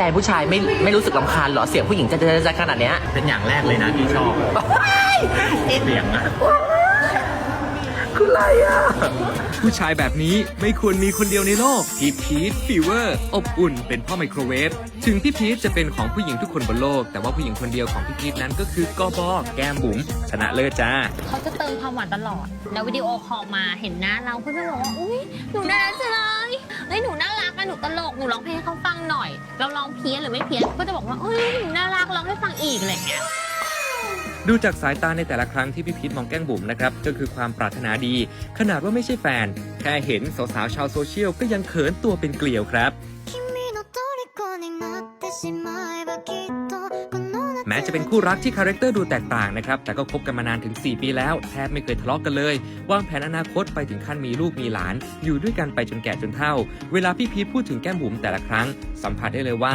แฟนผู้ชายไม่ไม่รู้สึกลำคาญเหรอเสียงผู้หญิงจะจะจะขนาดเนี้ยเป็นอย่างแรกเลยนะที่ชอบเสียงอะคืออะไรอะ ผู้ชายแบบนี้ไม่ควรมีคนเดียวในโลก พี่พีทฟีเวอร์ อบอุ่น เป็นพ่อไมโครเวฟ ถึงพี่พีทจะเป็นของผู้หญิงทุกคนบนโลก แต่ว่าผู้หญิงคนเดียวของพี่พีทนั้นก็คือกอบอแก้มบุ๋มชนะเลิศจ้า เขาจะเติมความหวานตลอด แล้ววิดีโอคอลมาเห็นหน้าเราเพื่อนๆบอกว่า อุ้ยหนูน่ารักจังเลยเฮ้ยหนูน่ารักอะ หนูตลก หนูร้องเพลงให้เขาฟังหน่อย เราร้องเพี้ยนหรือไม่เพี้ยนก็จะบอกว่าเฮ้ยหนูน่ารักร้องให้ฟังอีกอะไรอย่างเงี้ย ดูจากสายตาในแต่ละครั้งที่พี่พีทมองแก้มบุ๋มนะครับ ก็คือความปรารถนาดี ขนาดว่าไม่ใช่แฟน แค่เห็นสาวๆชาวโซเชียลก็ยังเขินตัวเป็นเกลียวครับ 君の虜になってしまえばきっとこの夏 と แม้จะเป็นคู่รักที่คาแรคเตอร์ดูแตกต่างนะครับ แต่ก็คบกันมานานถึง 4 ปีแล้ว แทบไม่เคยทะเลาะกกันเลย วางแผนอนาคตไปถึงขั้นมีลูกมีหลาน อยู่ด้วยกันไปจนแก่จนเฒ่า เวลาพี่พีทพูดถึงแก้มบุ๋มแต่ละครั้ง สัมผัสได้เลยว่า